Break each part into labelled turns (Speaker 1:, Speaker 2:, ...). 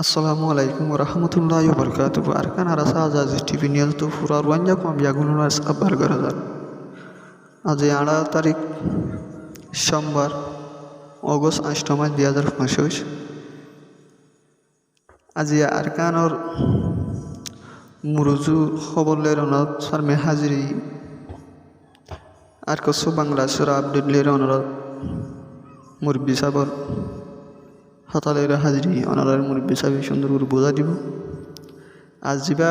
Speaker 1: assalamu alaikum warahmatullahi wabarakatuh arkan arasa azazi tv news তো ফুরার ওয়াঞ্জা কম ইয়াগুলো আবার আজ আড়া তারিখ, সোমবার, অগস্ট আষ্ট মাস দুই হাজার পঁচিশ। আজি আরকানর মুরুজু খবরলের অনাথ শর্মে হাজিরি আর কসু বাংলাদেশের আপডেট লের অনুরোধ, মুরব্বী সাবর হতালের হাজিরি অনারার মুরব্বী সাহেব সুন্দর করে বোঝা দিব। আর যা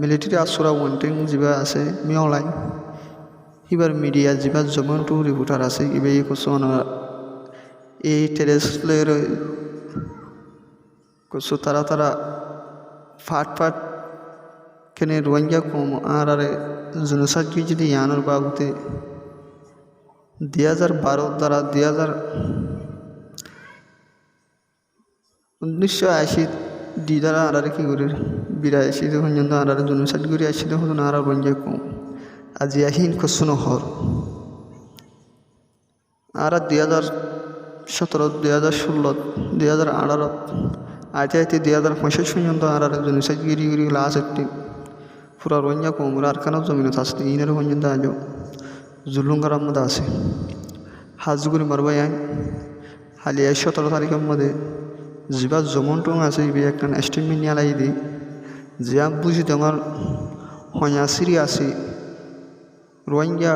Speaker 1: মিলিটারি আসরা ওয়ান্টিং যা আছে মিয়লাই এবার মিডিয়া যা জমনটু রিপোর্টার আছে এবার এই কসু অনারা এই টেরেসলের কসু তারা তারা ফাট ফাট কেনে রোহিঙ্গা কম, আর আরে জনসাদ যদি ইয়ানোর বাবুতে দুই হাজার বারো দ্বারা দুই হাজার উনিশশো আশি দুই দ্বারা আড়ারে কি করে? বিরাশি পর্যন্ত আড়ারে জনসাদ করে আসি তখন আড়া রোহিঙ্গা কম। আজি আহিন কসু নহর আর দুই হাজার সতেরো দুই হাজার ষোলো দুই হাজার আঠারো আইতে আইতে দুই হাজার পঁচিশ পর্যন্ত আর জনসাদ গিরি গিরি লাস্ট একটি। পুরা রোহিঙ্গা কমরা আর কেন জমিনত আসতে ইনের পর্যন্ত আজ জুলুঙ্গার মধ্যে আছে। হাজগুড়ি মারবাই আইন। হালিয়া সতেরো তারিখের মধ্যে টং আছে, ইবে একটা এস্টিমেট নিয়ে লাই দি জিয়া বুঝি তোমার হয়াশিরি আছে, রোহিঙ্গা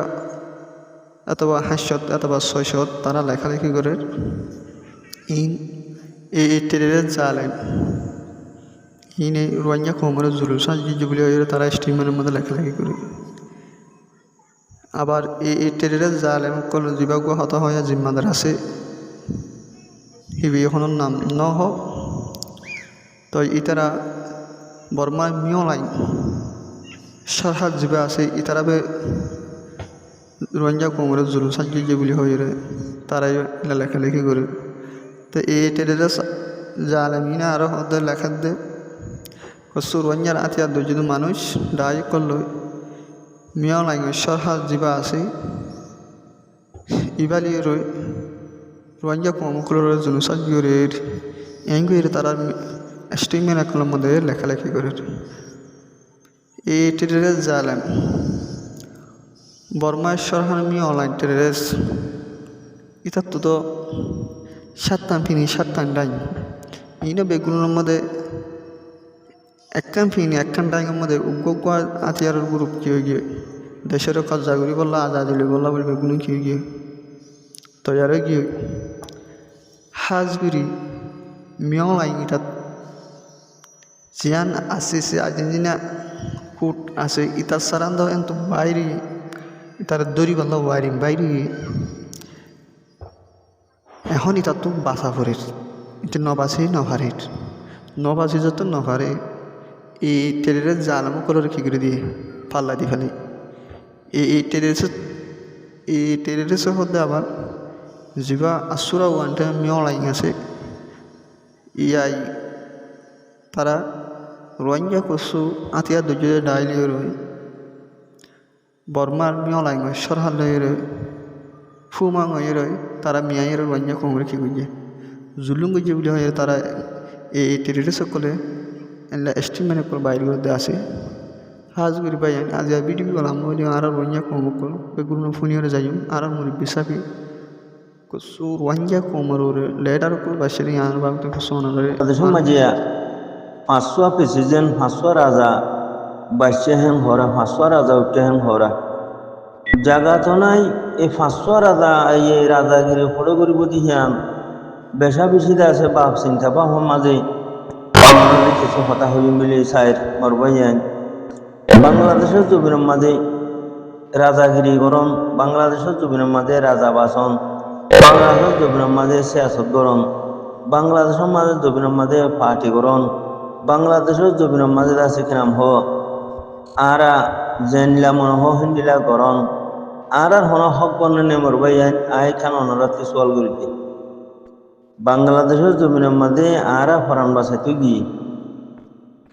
Speaker 1: অথবা হাস্যত অথবা ছয়শত, তারা লেখালেখি করে। ইন এই টেরের জালেন ইনে রোহিঙ্গা কোমরে জুলুস সাজিয়ে বলে তারা স্টিমারের মধ্যে লেখালেখি করে। আবার এই টেরের জালেম কল বিভাগ হত হয়ে জিম্মাদার আছে। হিবি এখনের নাম ন হোক তো ইতারা বর্মা মিয়লাই সরহাদ যিবা আছে ইতারাবে রোহিঙ্গা কোমরে জুলুম সাজিয়ে বলি হয়ে রে। তারাই লেখালেখি করে। তো এই টেরেরা জালেমিনা আরও ওদের লেখার দে। হচ্ছে রোহিঙ্গার আতিয়ার যদি মানুষ ডাই করল। মিয়াও লাগে সরহাদ যিবা আছে ইবালি রই কমকুলোর জন্য সাজিয়ে এঙ্গুয়ের তারা স্টিমের একলের মধ্যে লেখালেখি করে। এই টেরেস জালেম। বর্মাশ্বর হানমি অনলাইন টেরেস। ইতার তো সাতটান ফিনি সাতটান ডাইন। ইনো বেগুনের মধ্যে একখান ফিনি, একখান ডাইনের মধ্যে উগ্র আতিয়ারের গ্রুপ কি হয়ে গিয়ে দেশের কজ্জা করি বললা আজাদিলি বললা বলে বেগুন কি হয়ে গিয়ে তৈয়ারে গিয়ে হাজগুড়ি মিয়লাই ইটাত জিয়ান আছে সে আর্জেন্টিনা কুট আছে ইতার সারান্দ এত বাইরে, ইতার দড়ি বন্ধ বাইরে বাইরে। এখন ইতার তো বাসা ভরের এটা নবাসে নভারের, নবাসে যত নভারে, এই টেরের জালামো করে কি করে দিয়ে পাল্লা দিয়ে ফেলে। এই টেরের এই টেরের হতে আবার যিবা আসুরা ওয়ানটা মিয়লাই আছে ইয়াই তারা রোহিঙ্গা কসু আতিয়া দুজে ডাইলি রই বর্মার মিয়লাই সরহার লয়ে রই ফুমা রই তারা মিয়াইয়ের রোহিঙ্গা কম রেখে গুজে জুলুম গুজে বলে হয়ে তারা এই টেরিটে সকলে এলা এস্টিমেট করে বাইরে করতে আসে হাজ করি পাই আজ বিডিবি গলাম আর রোহিঙ্গা কম কল বেগুলো ফুনিয়রে যাই আর মুরব্বী সাপি kusu wanja komarore ledar ko bashiri yan bam to sonore
Speaker 2: দেশের মাঝে পাঁচশো প্রেসিডেন্ট পাঁচশো রাজা বাইশে হেন হরা পাঁচশো রাজা উঠে হেন হরা জাগা তো নাই এই পাঁচশো রাজা এই রাজাগিরি ফটো করিব দিহিয়ান বেশা বেশিতে আছে বাপ চিন্তা বাপ মাঝে কিছু হতা হবি মিলি সাইর মরবাইয়ান বাংলাদেশের জমিনের মাঝে রাজাগিরি গরম বাংলাদেশের জমিনের মাঝে রাজা বাসন বাংলাদেশের জমিনের মাঝে সিয়াসত গরম, বাংলাদেশের মাঝে জমিনের মাঝে পার্টি গরম, বাংলাদেশের জমিনের মাঝে আছে কিরাম হ। আরা জেনলা মনে হ হিন্দিলা করন আর আর হন হক বর্ণনে মরবাই আই খান অনরাতে সোয়াল করিতে বাংলাদেশের জমিনের মাঝে আরা ফরান বাসাইতে গিয়ে।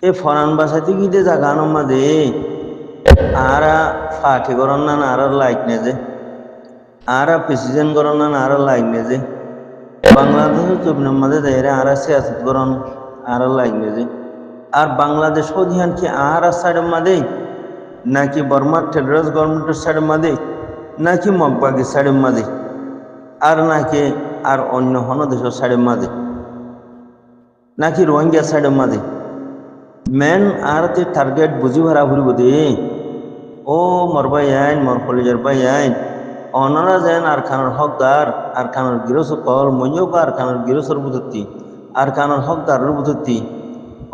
Speaker 2: এ ফরান বাসাইতে গিয়ে জাগানোর মাঝে আরা ফাটি করন না আর লাইক নে যে আরা প্রেসিডেন্ট করন না, আর লাগবে যে। বাংলাদেশের জমিনের মাঝে দেয় আর সিয়াসত করন আর নে যে। আর বাংলাদেশ অধিহান কি আর সাইডের মাঝে নাকি বর্মার টেরোরিস্ট গভর্নমেন্টের সাইডের মাঝে নাকি মগবাগের সাইডের মাঝে আর নাকি আর অন্য হন দেশের সাইডের মাঝে নাকি রোহিঙ্গা সাইডের মাঝে মেন আর তে টার্গেট বুঝি ভরা ভরিব দে ও, মর ভাই আইন, মর কলেজের ভাই আইন। অনারা যেন আর খানোর হকদার আর খানোর গিরস কল মঞ্জক আর খানোর গিরসর বুধত্তি আর খানোর হকদারের বুধত্তি।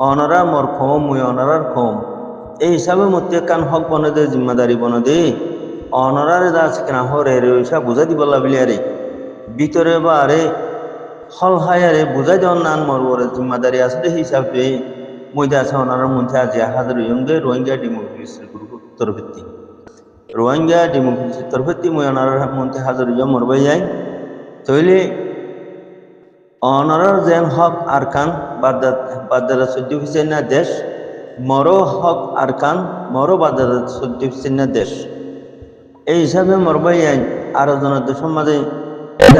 Speaker 2: অনারা মর খম মুই অনারার খম এই হিসাবে মধ্যে কান হক বনে দে জিম্মাদারি বনে দে অনারারে যা আছে কেনা হরে রে, ওইসা বুঝাই দিব লাভিলি আরে ভিতরে বা আরে হল হাই আরে বুঝাই দেওয়ার নান মরবরে জিম্মাদারি আছে দে হিসাবে। মধ্যে আছে ওনার মধ্যে আছে হাজার ইয়ঙ্গে রোহিঙ্গা ডেমোক্রেসির গ্রুপ তরফেত্তি রোহিঙ্গা ডেমোক্রেসির তরফেত্তি মই ওনার মধ্যে হাজার ইয়ং মরবাই যায়। তৈলে অনারার যেন হক আরকান বাদারা চোদ্দ ফিসেনা দেশ, মরো হক আরকান মরো বাদারা চোদ্দ ফিসেনা দেশ। এই হিসাবে মরবাই আইন আরও জনের তো সমাজে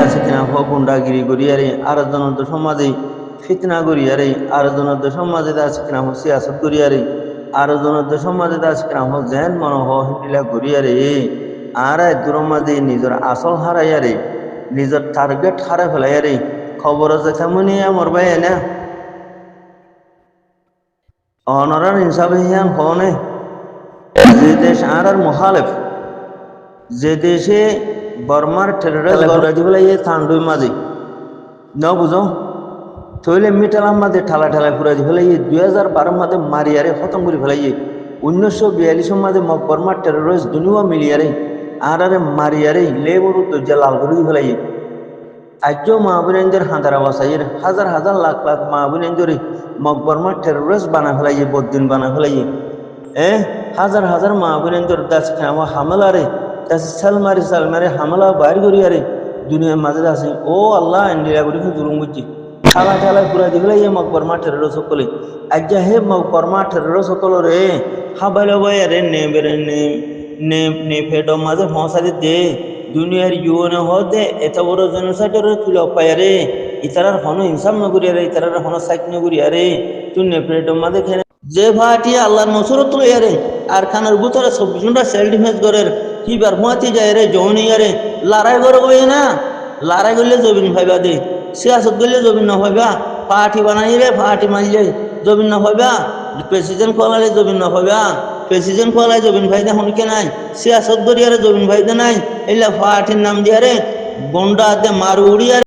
Speaker 2: আছে কিনা, হক গুন্ডাগিরি করিয়ারে আরও জনের তো সমাজে ফিতনা করিয়ারে আরও জনের তো সমাজে আছে কিনা সিয়াসত করিয়ারে আরও জনের তো সমাজে কিনা হো জেন মন হিলা করিয়ারে আর দূর মাঝে নিজের আসল হারাইয়ারে নিজের টার্গেট হারাই ফেলাইয়ারে খবর আছে কেমনি মরবাই না অনরার হিসাবে হিয়ান হনে যে দেশ আর আর মহালেফ যে দেশে বর্মার টেরোরিস্ট দিবলে এই থান্ডুই মাঝে। ন বুঝো? থইলে মিটালাম মাঝে ঠালা ঠালা ফুরাই দি ফেলাই দুই হাজার বারো মাঝে মারিয়ারে খতম করে ফেলাই উনিশশো বিয়াল্লিশের মাঝে মক বর্মার টেরোরিস্ট দুনিয়া মিলিয়ারে আর আরে মারিয়ারে লেবরু তো লাল করে ফেলাই আজও মাহবুরেন্দ্র হাজার আবাসাইয়ের হাজার হাজার লাখ লাখ মাহবুরেন্দ্রে মকবরমা টেরোরিস্ট বানা ফেলাইয়ে বদিন বানা ফেলাইয়ে। এ, হাজার হাজার মাহবুরেন্দ্র দাস খাওয়া হামলারে, দাস সালমারি সালমারে হামলা বাইর করিয়ারে, দুনিয়ার মাঝে আছে, ও আল্লাহ ইন্ডিয়া করি জুলুম বুঝছি ঠালা ঠালা পুরা দি ফেলাইয়ে মকবরমা টেরোরিস্ট সকলে আজ্ঞা হে মকবরমা টেরোরিস্ট সকল রে। হাবাইলে বয়ারে নে বেরে নে নে নে ফেটো মাঝে ফসাদি দে। দুনিয়ার ইউনে হদে এত বড় জনসাইডের তুলে পায়ারে ইতারার হন ইনসাম নগরি আরে ইতারার হন সাইক নগরি আরে তুই নে নেপ্রেটো মা দেখে যে ভাটি আল্লাহ নসরত তুলে আরে আর খানার ভিতরে চব্বিশ ঘণ্টা সেল ডিফেন্স কি বার হুয়াতি যায় রে জৌনি আরে লড়াই করে না। লড়াই করলে জবিন ভাইবা দে। সিয়াসত করলে জবিন না ভাইবা পার্টি বানাইলে পার্টি মারলে জবিন না ভাইবা প্রেসিডেন্ট কলালে জবিন না ভাইবা প্রেসিডেন্ট জমিন জবিন ভাইদা হুনকে নাই সিয়াসত দরিয়ারে জবিন ভাইদা নাই এলা পার্টির নাম দিয়ারে বন্ডা মারু উড়িয়ারে